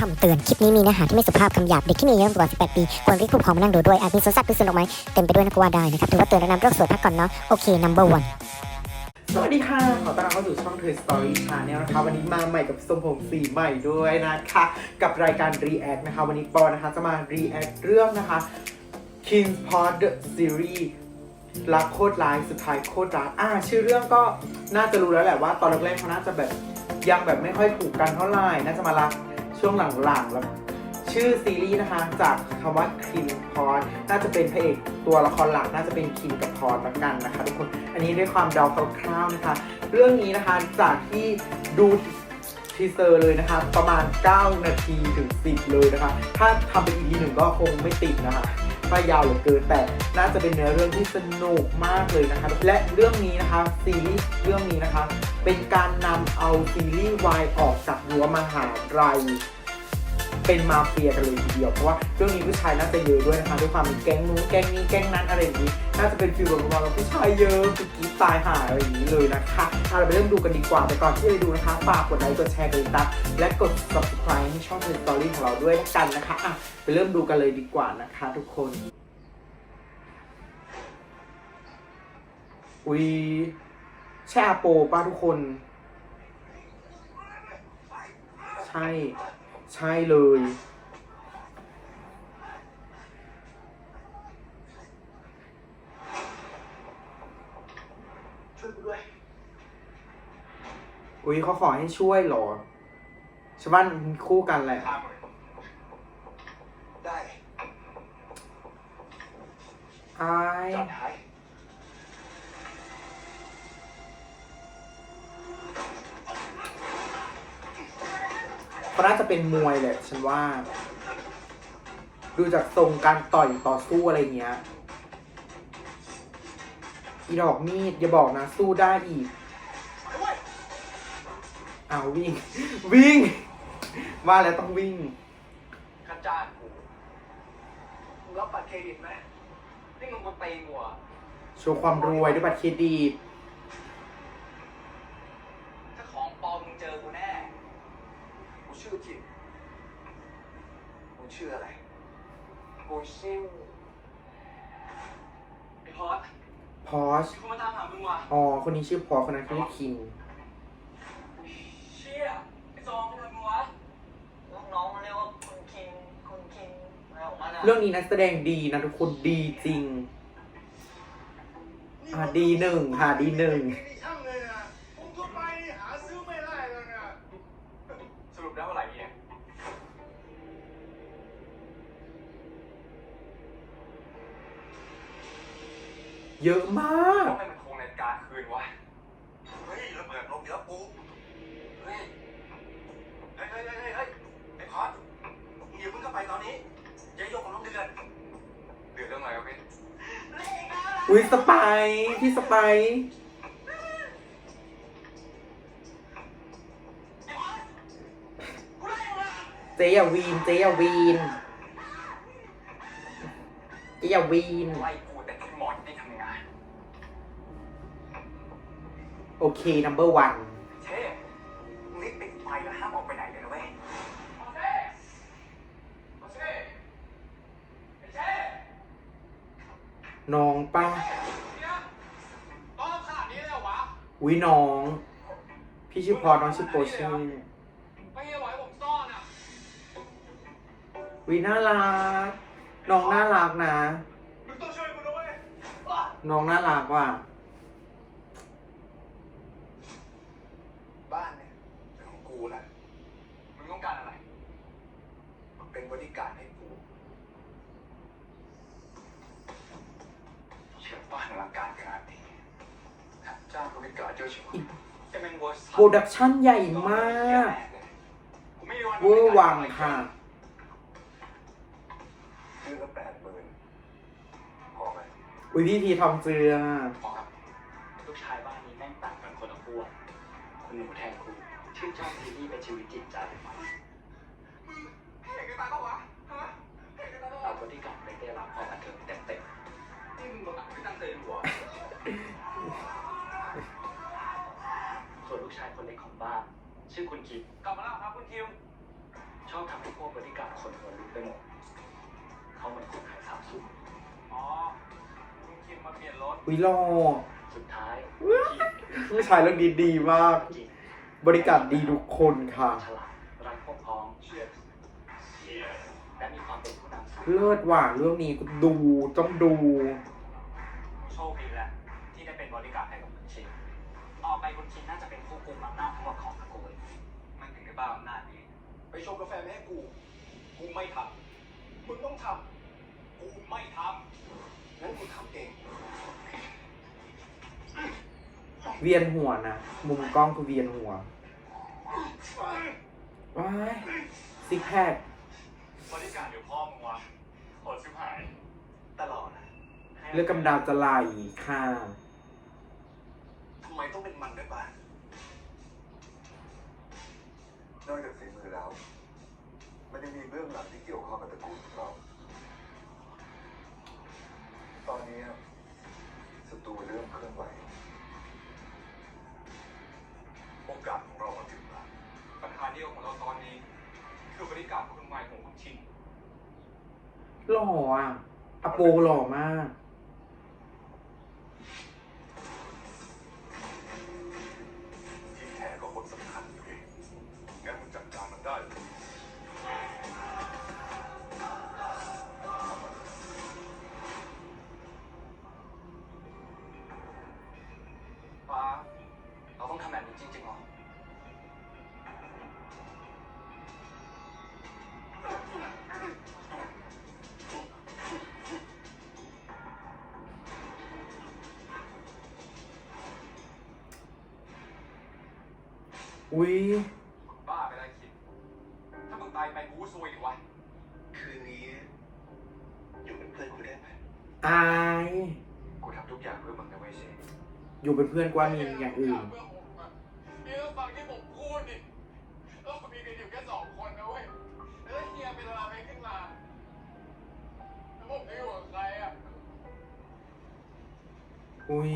คำเตือน คลิปนี้มีเนื้อหาที่ไม่สุภาพคำหยาบ เด็กที่มีอายุต่ำกว่า 18 ปี ควรรีบผู้ปกครองมานั่งดูด้วย อาจมีสวนสัตว์หรือสวนดอกไม้เต็มไปด้วยนักว่าได้นะครับ ถือว่าเตือนและนำโรคสวยพักก่อนเนาะ โอเค number one สวัสดีค่ะ ขอต้อนรับเข้าสู่ช่อง Toy Story Channel นะคะ วันนี้มาใหม่กับทรงผมสีใหม่ด้วยนะคะ กับรายการ React นะคะ วันนี้ปอนะคะ จะมา React เรื่องนะคะ King's Pod The Series รักโคตรร้ายสุดท้ายโคตรรักอ่าชื่อเรื่องก็น่าจะรู้แล้วแหละว่า ตอนแรกๆเขาน่าจะแบบยังแบบไม่ค่อยถูกกันเท่าไหร่น่าจะมารัก ช่วงหลังๆแล้วชื่อซีรีส์นะคะ จากคำว่าคินพอดน่าจะเป็นพระเอกตัวละครหลักน่าจะเป็นคินกับพอดละกันนะคะทุกคนอันนี้ด้วยความเดาคร่าวๆนะคะ เรื่องนี้นะคะจากที่ดูทีเซอร์เลยนะคะ ประมาณ 9 นาทีถึง 10 เลยนะคะ ถ้าทำเป็น EP หนึ่งก็คงไม่ติดนะคะ ป้ายาวเหลือเกินแต่น่าจะเป็นเนื้อเรื่องที่สนุกมากเลยนะคะ และเรื่องนี้นะคะซีรีส์เรื่องนี้นะคะ เป็นการนำเอาซีรีส์วายออกจากรั้วมหาลัย เป็นมาเฟียกันเลยทีเดียวเพราะว่าเรื่องนี้ผู้ชายน่าจะเยอะด้วยนะคะด้วยความเป็นแก๊งนู้นแก๊งนี้แก๊งนั้นอะไรอย่างนี้น่าจะเป็นฟีลแบบประมาณว่าผู้ชายเยอะคือกรีดตายหายอะไรอย่างนี้เลยนะคะเอาเราไปเริ่มดูกันดีกว่าแต่ก่อนที่จะไปดูนะคะฝากกดไลค์กดแชร์กดติดตามและกด subscribe ให้ช่อง Toy Story ของเราด้วยกันนะคะอะไปเริ่มดูกันเลยดีกว่านะคะทุกคนอุ้ยใช่อาโปป้าทุกคน ใช่ ใช่เลย ช่วยกูด้วย อุ้ยเขาขอให้ช่วยเหรอชาวบ้านคู่กันแหละตามเลยได้อายจอดท้าย เขาน่าจะเป็นมวยแหละฉันว่า ดูจากทรงการต่อยต่อสู้อะไรเงี้ย อีดอกมีดอย่าบอกนะสู้ได้อีกไปเว้ยอ้าววิ่ง วิ่ง ว่าแล้วต้องวิ่งค่าจ้างกูมึงรับบัตรเครดิตไหมนี่มึงมาตีกูเหรอโชว์ความรวยด้วยบัตรเครดิต ชื่อจิมมึงชื่ออะไรกูชื่อไอ้พอดพอชมีคนมาตามหามึงว่ะอ๋อ คนนี้ชื่อพอชคนนั้นชื่อคิง เชี่ยไอ้ซองทำมึงวะลูกน้องมันเรียกว่าคุณคิงคุณคิงอะไรของมันอะเรื่องนี้นักแสดงดีนะทุกคนดีจริง อ่าดีหนึ่งค่ะดีหนึ่งนี่ เยอะมากต้องให้มันคงนาฬิกาคืนวะ เฮ้ยระเบิดลงเดี๋ยวปูเฮ้ยเฮ้ย เฮ้ยเฮ้ยเฮ้ยเฮ้ยไอ้พอดมึงอย่าเพิ่งเข้าไปตอนนี้ยายยกของน้องเดือนเดือดเรื่องอะไรวะพี่อุ้ยสไปร์พี่สไปร์เจยาวีนเจยาวีนเจยาวีน ไล่กูแต่ที่หมอนที่ทำงาน โอเค number one เช่มึงรีบปิดไฟแล้วห้ามออกไปไหนเลยนะเว้ยมาเช่มาเช่ไอ้เช่น้องป้าเนี่ยต้องทำขนาดนี้เลยเหรอวะอุ้ยน้อง พี่ชื่อพอน้องชื่อโปเช่ไม่ให้ไว้ผมซ่อนอะอุ้ยน่ารัก น้องน่ารักนะมึงต้องช่วยกูด้วยน้องน่ารักว่ะ บ้านเนี่ยเป็นของกูแหละมึงต้องการอะไรมึงเป็นบริการดให้กูเชื่อบ้านอลังการขนาดนี้จ้างบริการดเจ้าชิวไอ้แมงวัวสัตว์ โปรดักชั่นใหญ่มากกูไม่มีวันเวอร์วังค่ะซื้อละแปดหมื่นพอไหมอุ้ยพี่พีทองเจือพอครับลูกชายบ้านนี้แม่งต่างกันคนละขั้วคุณหนูแทนคุณชื่นชอบซีรีส์เป็นชีวิตจิตใจ กชายคนเล็กของบ้าน ชื่อคุณคิมกลับมาแล้วครับคุณคิม ชอบทำให้พวกบริการคนหัวลุกไปหมด เขาเหมือนคนขายสาวสุดอ๋อ คุณคิมมาเปลี่ยนรถวิโลสุดท้ายผู้ชายเรื่องดีดีมากจริงบริการดีทุกคนค่ะ ฉลาดรักพวกพ้องเชื่อและมีความเป็นผู้นำสูง เลิศว่ะเรื่องนี้กูดูต้องดู บ้าอำนาจนี้ไปชงกาแฟมาให้กู กูไม่ทำมึงต้องทำกูไม่ทำงั้นกูทำเอง เวียนหัวนะมุมกล้องคือเวียนหัวว้ายซิกแพคบริการเดี๋ยวพ่อมึงวะโหดชิบหาย ตลอดนะเลือดกำดาวจะไหลค่ะทำไมต้องเป็นมันด้วยป่ะ นอกจากฝีมือแล้ว มันยังมีเบื้องหลังที่เกี่ยวข้องกับตระกูลของเรา ตอนนี้ศัตรูเริ่มเคลื่อนไหวโอกาสของเรามาถึงแล้วปัญหาเดียวของเราตอนนี้ คือบริการคนใหม่ของคุณชินหล่ออะอโปหล่อมาก อุ้ยบ้าไปแล้วคิด ถ้ามึงตายไปกูก็ซวยดิวะ คืนนี้ อยู่เป็นเพื่อนกูได้ไหมอาย กูทำทุกอย่างเพื่อมึงนะเว้ยเชนอยู่เป็นเพื่อนกว่ามีอย่างอื่นเฮียฟังที่ผมพูดดิเรามีกันอยู่แค่สองคนนะเว้ย แล้วถ้าเฮียเป็นอะไรขึ้นมาแล้วผมจะอยู่กับใครอะ อุ้ย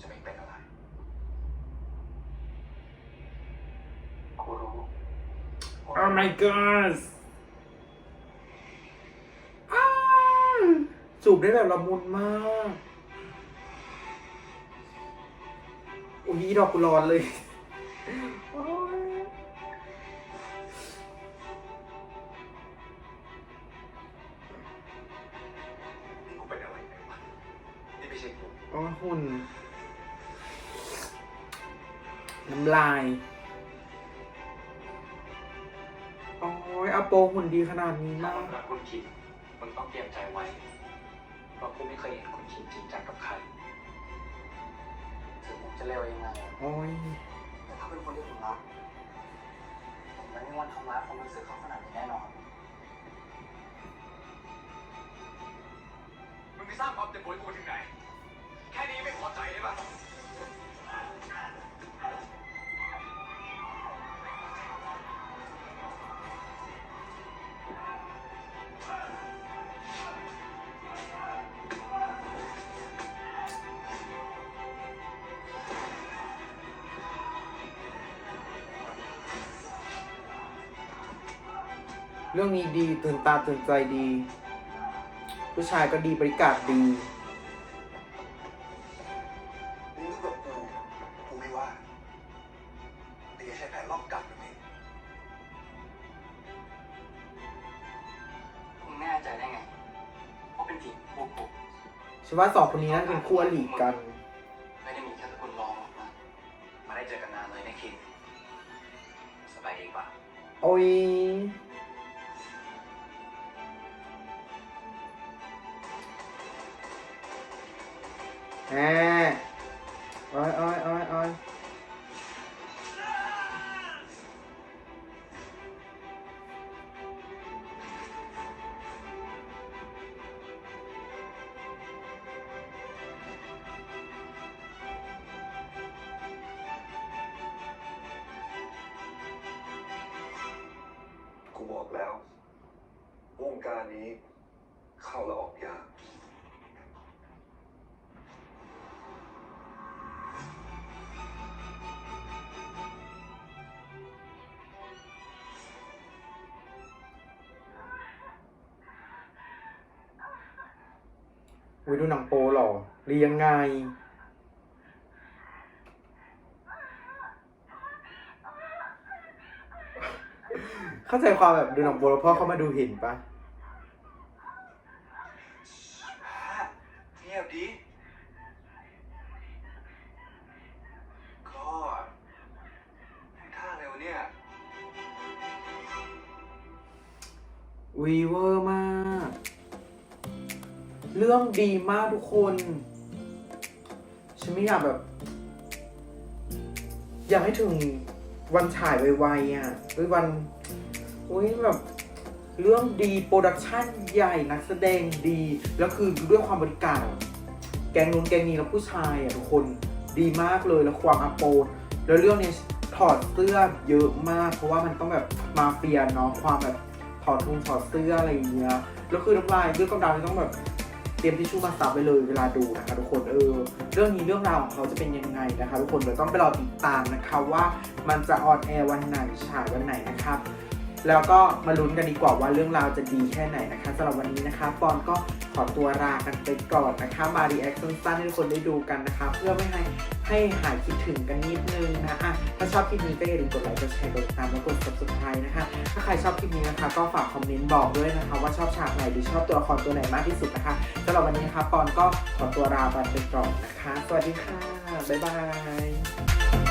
จะไม่เป็นอะไร กูรู้ Oh my god อ้าวจูบได้แบบละมุนมากอุ้ยดอกกุหลาบเลยโอ้ยนี่กูเป็นอะไรไปวะนี่ไม่ใช่กูโอ้ยหุ่น น้ำลาย โอ้ยอาโปหุ่นดีขนาดนี้ถ้ามากมึงรักคุณคินมึงต้องเตรียมใจไว้ เพราะกูไม่เคยเห็นคุณคินจริงจังกับใคร ถึงผมจะเลวยังไง โอ้ย แต่เขาเป็นคนที่ผมรัก ผมไม่มีวันทำร้ายความรู้สึกเขาขนาดนี้แน่นอน มึงไปสร้างความเจ็บปวดให้กูถึงไหน แค่นี้ไม่พอใจได้ปะ เรื่องนี้ดีตื่นตาตื่นใจดี ผู้ชายก็ดีบริการดีมึงรู้กับกูกูไม่ว่าแต่อย่าใช้แผนลอบกัดแบบนี้มึงแน่ใจได้ไงว่าเป็นทีมพวกผมฉันว่าสองคนนี้น่าจะเป็นคู่อริกัน อ่าอ้อยอ้อยอ้อยอ้อยกูบอกแล้ววงการนี้เข้าและออกยาก อุ้ยดูหนังโปเหรอหรือยังไง เข้าใจความแบบดูหนังโปแล้วพ่อเขามาดูเห็นปะแพ้เงียบดีก็ให้ท่าอะไรวะเนี่ยวีเวอร์มาก เรื่องดีมากทุกคน ฉันไม่อยากแบบ อยากให้ถึงวันฉายไวๆอะหรือวันอุ้ยแบบ เรื่องดีโปรดักชั่นใหญ่นักแสดงดี แล้วคือด้วยความบริการ แกงนู้นแกงนี้แล้วผู้ชายอะทุกคนดีมากเลยแล้วความอัปโปดแล้วเรื่องเนี้ยถอดเสื้อเยอะมาก เพราะว่ามันต้องแบบมาเฟียเนาะความแบบถอดทุงถอดเสื้ออะไรอย่างเงี้ยแล้วคือน้ำลายเรื่องกำดาวนี่ต้องแบบ เตรียมทิชชู่มาซับไว้เลยเวลาดูนะคะทุกคนเออเรื่องนี้เรื่องราวของเขาจะเป็นยังไงนะคะ ทุกคนเดี๋ยวต้องไปรอติดตามนะคะว่ามันจะออนแอร์วันไหนฉายวันไหนนะครับ แล้วก็มาลุ้นกันดีกว่าว่าเรื่องราวจะดีแค่ไหนนะคะสำหรับวันนี้นะคะปอนก็ขอตัวลากันไปก่อนนะคะ มารีแอคสั้นๆให้ทุกคนได้ดูกันนะคะ เพื่อไม่ให้ให้หายคิดถึงกันนิดนึงนะอะถ้าชอบคลิปนี้ก็อย่าลืมกดไลค์กดแชร์กดติดตามและกด subscribe นะคะ ถ้าใครชอบคลิปนี้นะคะ ก็ฝากคอมเมนต์บอกด้วยนะคะ ว่าชอบฉากไหนหรือชอบตัวละครตัวไหนมากที่สุดนะคะสำหรับวันนี้นะคะปอนก็ขอตัวลาไปก่อนนะคะ สวัสดีค่ะบ๊ายบาย